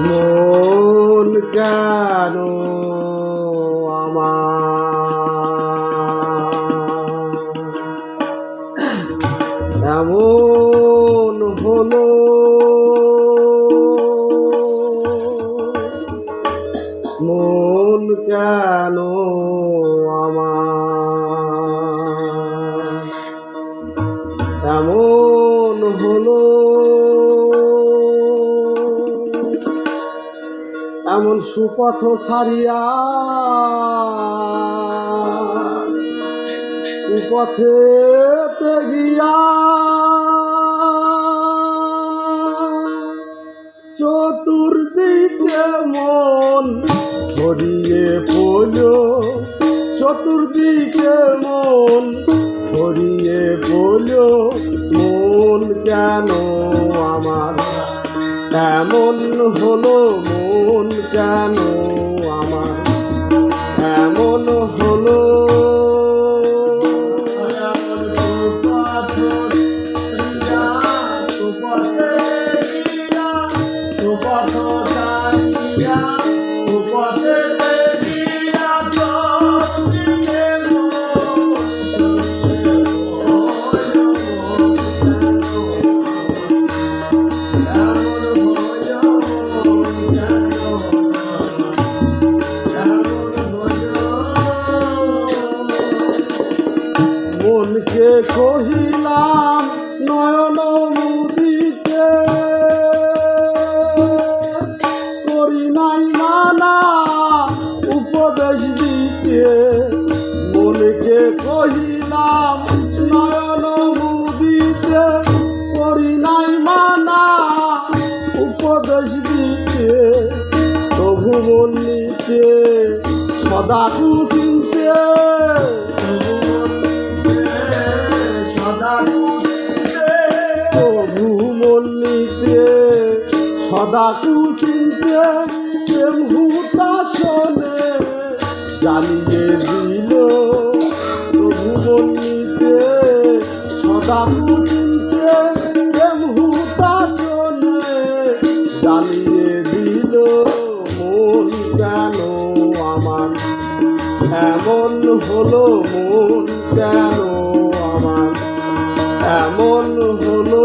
মন কেন আমার? এমন হলো মন কেন আমার? এমন হলো এমন সুপথ ছাড়িয়া কুপথে গিয়া চতুর্দিকে মন ছড়িয়ে পড়ল, চতুর্দিকে মন ছড়িয়ে পড়ল, মন কেন আমার এমন হলো মন কেন আমার? এমন হলো নাই মানা উপদেশ দিতে। মনকে কহিলাম, নয়ন মুদিতে করি নাই মানা উপদেশ দিতে। প্রভু মন্দিতে সদা কুচিন্তে প্রভু মন্দিতে সদা কুচিন্তে প্রেম হুতাসনে জ্বালিয়ে দিল প্রভু মন্দিতে সদা কুচিন্তে প্রেম হুতাসনে জ্বালিয়ে দিল মন কেন আমার, এমন হলো মন কেন আমার, এমন হলো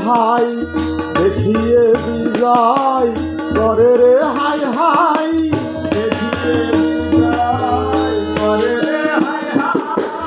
ভাই দেখিয়ে বিজয় করে রে হাই হাই,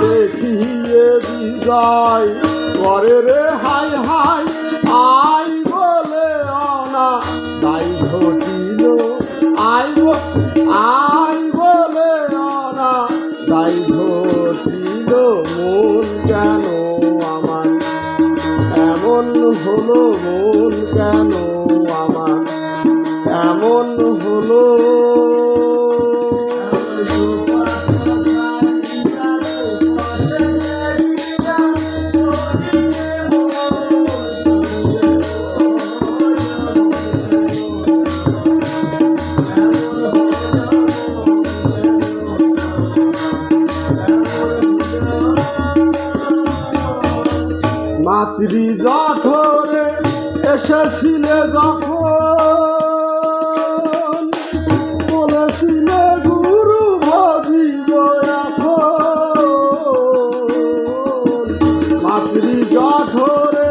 দেখিয়ে বিজয় করে রে হাই হাই আই বলে অনা দাই ঘটিল, আই আই বলে অনা দাই ঘটিল, মন কেন আমার এমন হলো মন কেন আমার? এমন হলো? এসেছিলে যখন বলেছিলে গুরু ভজিব মাতৃ জঠরে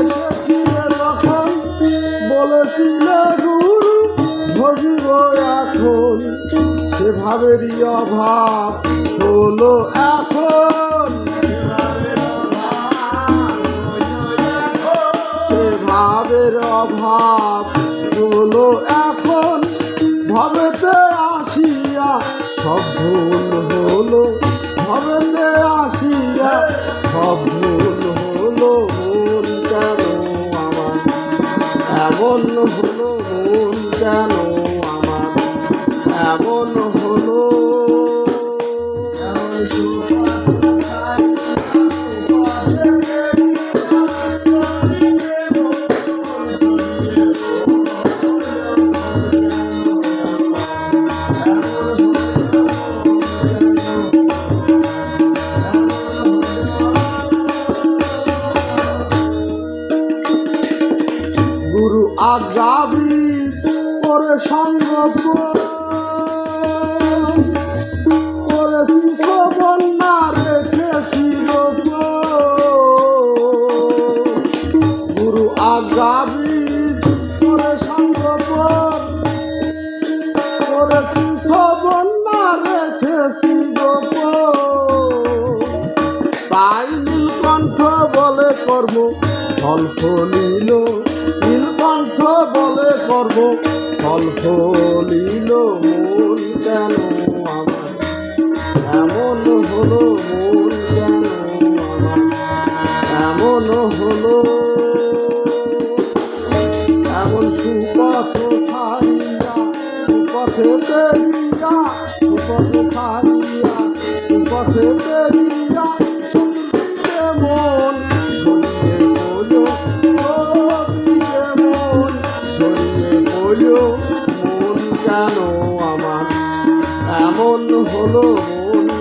এসেছিলে যখন বলেছিলে গুরু ভজিব এখন সেভাবে ভাবেরই অভাব হলো এখন। ভাবের অভাব। চলো এখন ভবেতে আসিয়া, সব ভুল হলো। ভবেতে আসিয়া, সব ভুল হলো। মন কেন আমার? এমন হলো কেন গুরু আজ্ঞাবি করে সঙ্গ গুরু আজ্ঞাবি করে সঙ্গ করেছি বন্যা রেখেছি তাই নীলকণ্ঠ বলে কর্ম, ফল ফলিল নীলকণ্ঠ বলে কর্ম ফল ফলিল মন কেন আমার? এমন হলো মন কেন আমার? এমন হলো, এমন সুপথ ছাড়িয়া, সুপথে তেরিয়া সুপথ ছাড়িয়া, সুপথে তেরিয়া কেন আমার এমন হলো মন